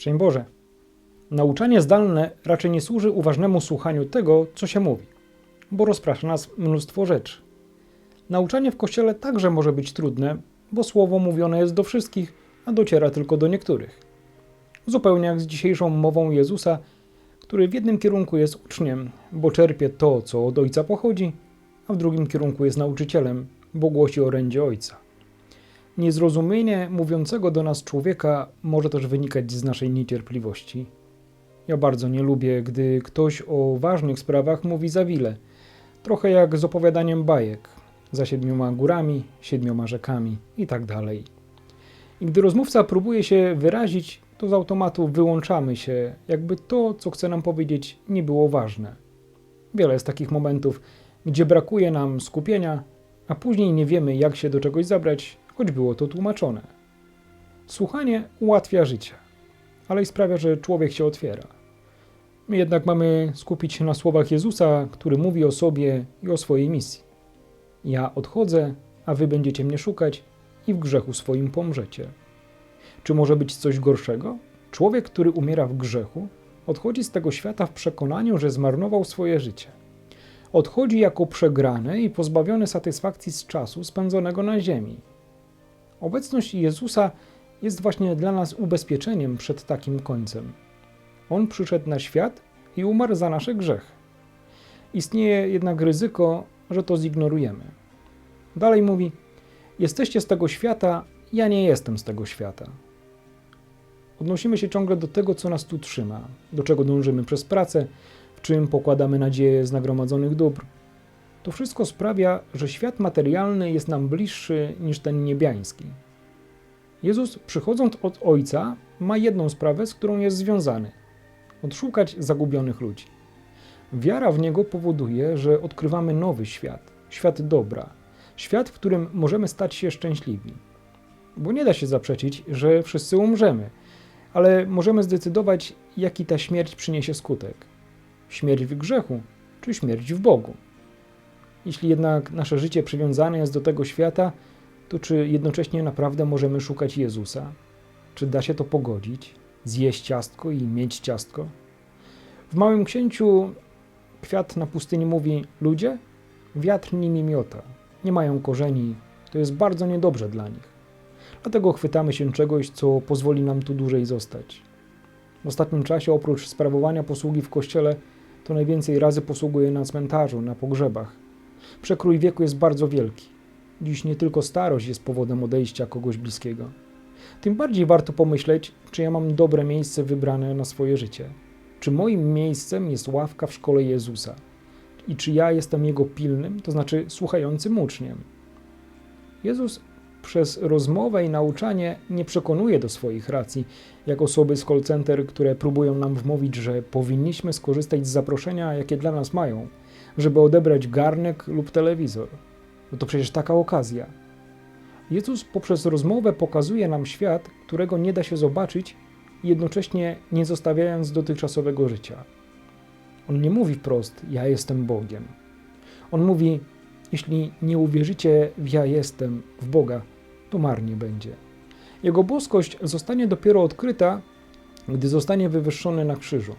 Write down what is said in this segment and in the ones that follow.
Szczęść Boże. Nauczanie zdalne raczej nie służy uważnemu słuchaniu tego, co się mówi, bo rozprasza nas mnóstwo rzeczy. Nauczanie w kościele także może być trudne, bo słowo mówione jest do wszystkich, a dociera tylko do niektórych. Zupełnie jak z dzisiejszą mową Jezusa, który w jednym kierunku jest uczniem, bo czerpie to, co od Ojca pochodzi, a w drugim kierunku jest nauczycielem, bo głosi orędzie Ojca. Niezrozumienie mówiącego do nas człowieka może też wynikać z naszej niecierpliwości. Ja bardzo nie lubię, gdy ktoś o ważnych sprawach mówi za wiele, trochę jak z opowiadaniem bajek, za siedmioma górami, siedmioma rzekami itd. I gdy rozmówca próbuje się wyrazić, to z automatu wyłączamy się, jakby to, co chce nam powiedzieć, nie było ważne. Wiele jest takich momentów, gdzie brakuje nam skupienia, a później nie wiemy, jak się do czegoś zabrać, choć było to tłumaczone. Słuchanie ułatwia życie, ale i sprawia, że człowiek się otwiera. My jednak mamy skupić się na słowach Jezusa, który mówi o sobie i o swojej misji. Ja odchodzę, a wy będziecie mnie szukać i w grzechu swoim pomrzecie. Czy może być coś gorszego? Człowiek, który umiera w grzechu, odchodzi z tego świata w przekonaniu, że zmarnował swoje życie. Odchodzi jako przegrany i pozbawiony satysfakcji z czasu spędzonego na ziemi. Obecność Jezusa jest właśnie dla nas ubezpieczeniem przed takim końcem. On przyszedł na świat i umarł za nasze grzechy. Istnieje jednak ryzyko, że to zignorujemy. Dalej mówi: Jesteście z tego świata, ja nie jestem z tego świata. Odnosimy się ciągle do tego, co nas tu trzyma, do czego dążymy przez pracę, w czym pokładamy nadzieję z nagromadzonych dóbr. To wszystko sprawia, że świat materialny jest nam bliższy niż ten niebiański. Jezus, przychodząc od Ojca, ma jedną sprawę, z którą jest związany odszukać zagubionych ludzi. Wiara w Niego powoduje, że odkrywamy nowy świat, świat dobra, świat, w którym możemy stać się szczęśliwi. Bo nie da się zaprzeczyć, że wszyscy umrzemy, ale możemy zdecydować, jaki ta śmierć przyniesie skutek: śmierć w grzechu czy śmierć w Bogu. Jeśli jednak nasze życie przywiązane jest do tego świata, to czy jednocześnie naprawdę możemy szukać Jezusa? Czy da się to pogodzić? Zjeść ciastko i mieć ciastko? W Małym Księciu kwiat na pustyni mówi: Ludzie, wiatr nimi miota, nie mają korzeni, to jest bardzo niedobrze dla nich. Dlatego chwytamy się czegoś, co pozwoli nam tu dłużej zostać. W ostatnim czasie, oprócz sprawowania posługi w kościele, to najwięcej razy posługuję na cmentarzu, na pogrzebach. Przekrój wieku jest bardzo wielki. Dziś nie tylko starość jest powodem odejścia kogoś bliskiego. Tym bardziej warto pomyśleć, czy ja mam dobre miejsce wybrane na swoje życie. Czy moim miejscem jest ławka w szkole Jezusa? I czy ja jestem Jego pilnym, to znaczy słuchającym uczniem? Jezus przez rozmowę i nauczanie nie przekonuje do swoich racji, jak osoby z call center, które próbują nam wmówić, że powinniśmy skorzystać z zaproszenia, jakie dla nas mają, żeby odebrać garnek lub telewizor. No to przecież taka okazja. Jezus poprzez rozmowę pokazuje nam świat, którego nie da się zobaczyć, jednocześnie nie zostawiając dotychczasowego życia. On nie mówi wprost: Ja jestem Bogiem. On mówi: Jeśli nie uwierzycie w Ja jestem, w Boga, to marnie będzie. Jego boskość zostanie dopiero odkryta, gdy zostanie wywyższony na krzyżu.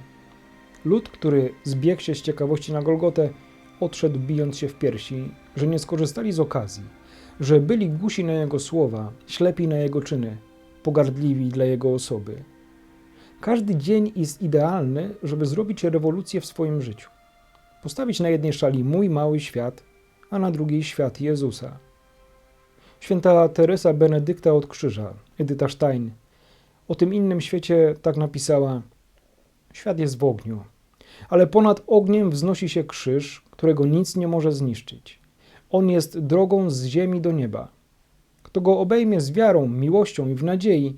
Lud, który zbiegł się z ciekawości na Golgotę, odszedł bijąc się w piersi, że nie skorzystali z okazji, że byli głusi na Jego słowa, ślepi na Jego czyny, pogardliwi dla Jego osoby. Każdy dzień jest idealny, żeby zrobić rewolucję w swoim życiu. Postawić na jednej szali mój mały świat, a na drugiej świat Jezusa. Święta Teresa Benedykta od Krzyża, Edyta Stein, o tym innym świecie tak napisała: Świat jest w ogniu, ale ponad ogniem wznosi się krzyż, którego nic nie może zniszczyć. On jest drogą z ziemi do nieba. Kto go obejmie z wiarą, miłością i w nadziei,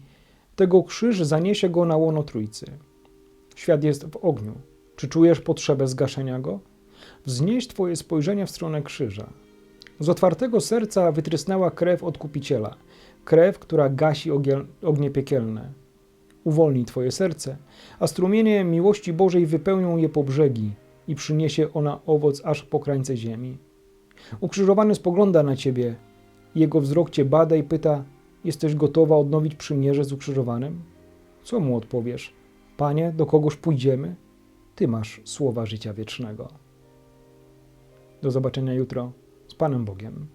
tego krzyż zaniesie go na łono Trójcy. Świat jest w ogniu. Czy czujesz potrzebę zgaszenia go? Wznieś twoje spojrzenie w stronę krzyża. Z otwartego serca wytrysnęła krew odkupiciela, krew, która gasi ognie piekielne. Uwolnij twoje serce, a strumienie miłości Bożej wypełnią je po brzegi i przyniesie ona owoc aż po krańce ziemi. Ukrzyżowany spogląda na ciebie, jego wzrok cię bada i pyta: Jesteś gotowa odnowić przymierze z ukrzyżowanym? co mu odpowiesz? Panie, do kogoż pójdziemy? Ty masz słowa życia wiecznego. Do zobaczenia jutro z Panem Bogiem.